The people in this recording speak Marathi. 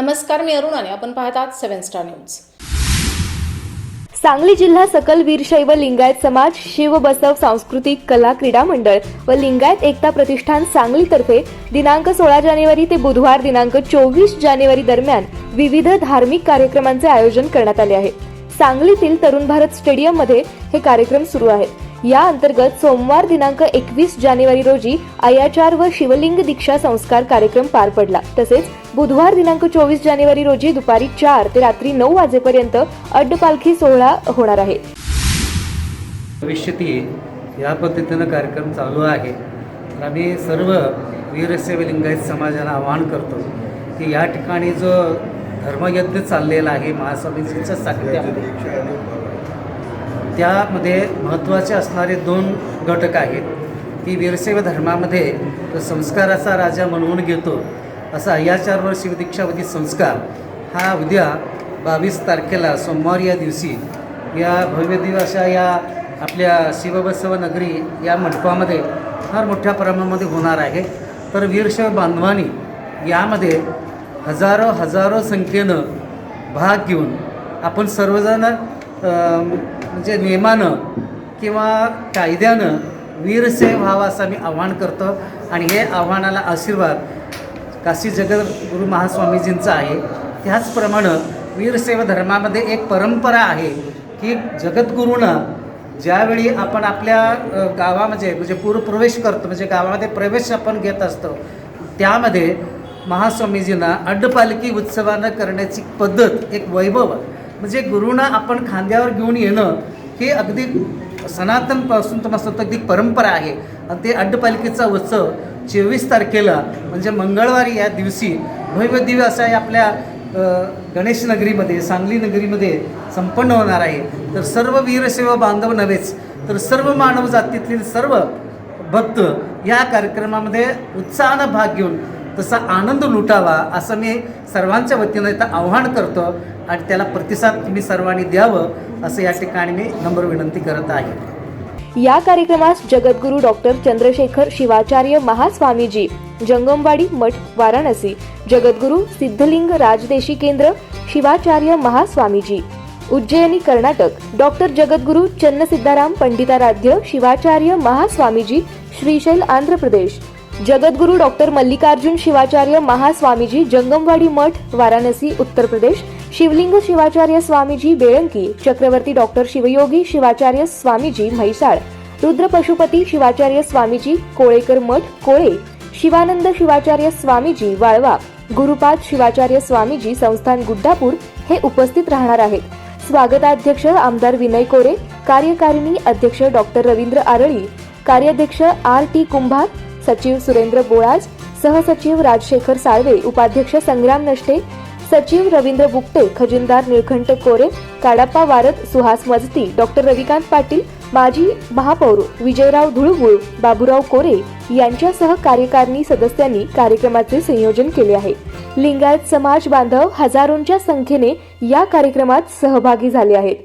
नमस्कार मी अरुणाने आपण पाहत आहात सेव्हन स्टार न्यूज. सांगली जिल्हा सकल वीरशैव लिंगायत समाज शिव बसव सांस्कृतिक कला क्रीडा मंडळ व लिंगायत एकता प्रतिष्ठान सांगलीतर्फे दिनांक सोळा जानेवारी ते बुधवार दिनांक चोवीस जानेवारी दरम्यान विविध धार्मिक कार्यक्रमांचे आयोजन करण्यात आले आहे. सांगलीतील तरुण भारत स्टेडियममध्ये हे कार्यक्रम सुरू आहेत. या अंतर्गत सोमवार दिनांक एकवीस जानेवारी रोजी अयाचार व शिवलिंग दीक्षा संस्कार कार्यक्रम पार पडला. तसेच बुधवार दिनांक चोवीस जानेवारी रोजी दुपारी चार ते रात्री नऊ वाजेपर्यंत अड्डपालखी सोहळा होणार आहे. भविष्यती या पद्धतीनं कार्यक्रम चालू आहे. तर आम्ही सर्व वीरसेव लिंगायत समाजाला आवाहन करतो की या ठिकाणी जो धर्मयज्ञ चाललेला आहे महास्वामीजींच्या साहित्यामध्ये त्यामध्ये महत्त्वाचे असणारे दोन घटक आहेत की वीरसेव धर्मामध्ये संस्काराचा राजा म्हणून घेतो असा अय्याचारवर शिवदीक्षावधी संस्कार हा उद्या बावीस तारखेला सोमवार या दिवशी या भव्य दिवसा या आपल्या शिवबसव नगरी या मंडपामध्ये फार मोठ्या प्रमाणामध्ये होणार आहे. तर वीरशैव बांधवानी यामध्ये हजारो हजारो संख्येनं भाग घेऊन आपण सर्वजण म्हणजे नियमानं किंवा कायद्यानं वीरसेव व्हावा असं मी आव्हान करतो आणि हे आव्हानाला आशीर्वाद काशी जगद्गुरू महास्वामीजींचा आहे. त्याचप्रमाणे वीरसेवा धर्मामध्ये एक परंपरा आहे की जगद्गुरूनं ज्यावेळी आपण आपल्या गावामध्ये म्हणजे पूरप्रवेश करतो म्हणजे गावामध्ये प्रवेश आपण घेत असतो त्यामध्ये महास्वामीजींना अड्डपालखी उत्सवानं करण्याची पद्धत एक वैभव म्हणजे गुरुना आपण खांद्यावर घेऊन येणं हे अगदी सनातनपासून तुम्हाला अगदी परंपरा आहे. आणि ते अड्डपालिकेचा उत्सव चोवीस तारखेला म्हणजे मंगळवारी या दिवशी भव्य दिव्य असा या आपल्या गणेश नगरीमध्ये सांगली नगरीमध्ये संपन्न होणार आहे. तर सर्व वीरसेवा बांधव नव्हेच तर सर्व मानव जातीतील सर्व भक्त या कार्यक्रमामध्ये उत्साहानं भाग घेऊन तसा आनंद लुटावा असं मी सर्वांच्या वतीनं इथं आव्हान करतो आणि त्याला प्रतिसाद तुम्ही सर्वांनी द्यावं असं या ठिकाणी मी नम्र विनंती करत आहे. या कार्यक्रमास Jagadguru doctor Chandrashekhar Shivacharya Mahaswamiji Jangamwadi Math Varanasi Jagadguru Siddhaling Rajdeshi Kendra Shivacharya Mahaswamiji Ujjaini Karnataka doctor Jagadguru Channa Siddharam पंडिताराध्य Shivacharya Mahaswamiji Shrishail Andhra Pradesh. Jagadguru doctor Mallikarjun Shivacharya Mahaswamiji Jangamwadi Math Varanasi Uttar Pradesh Shivling Shivacharya Swamiji Belanki Chakravarti doctor Shivayogi Shivacharya Swamiji Mhaisal Rudra Pashupati Shivacharya Swamiji Kolekar Math Kole Shivanand Shivacharya Swamiji Walwa Gurupad Shivacharya Swamiji Sansthan Guddapur हे उपस्थित राहणार आहेत. स्वागताध्यक्ष आमदार विनय कोरे कार्यकारिणी अध्यक्ष डॉक्टर रवींद्र आरळी कार्याध्यक्ष आर टी कुंभार सचिव सुरेंद्र बोळाज सहसचिव राजशेखर साळवे उपाध्यक्ष संग्राम नष्टे सचिव रवींद्र बुकटे खजिनदार निळखंठ कोरे काडाप्पा वारद सुहास मजती डॉक्टर रविकांत पाटील माजी महापौर विजयराव धुळगुळ बाबूराव कोरे यांच्यासह कार्यकारिणी सदस्यांनी कार्यक्रमाचे संयोजन केले आहे. लिंगायत समाज बांधव हजारोंच्या संख्येने या कार्यक्रमात सहभागी झाले आहेत.